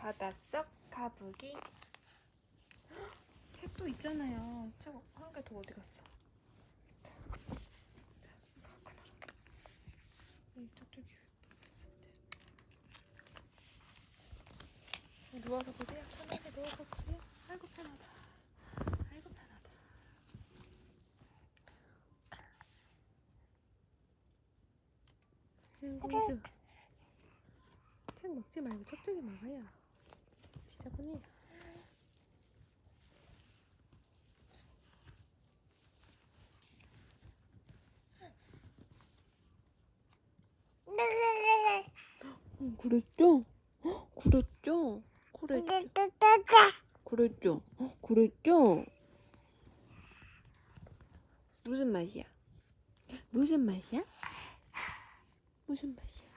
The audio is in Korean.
바닷속 가부기. 책도 있잖아요. 책 한 개 더 어디 갔어? 자. 이쪽 쪽이 있을 때. 누워서 보세요. 편하게 누워서 보세요. 아이고 편하다. 아이고 편하다. 공주. 책 먹지 말고 저쪽에 먹어요. 지저분해요. 응, 그랬죠? 헉, 그랬죠? 그랬죠? 그랬죠? 어, 그랬죠? 무슨 맛이야? 무슨 맛이야? 무슨 맛이야?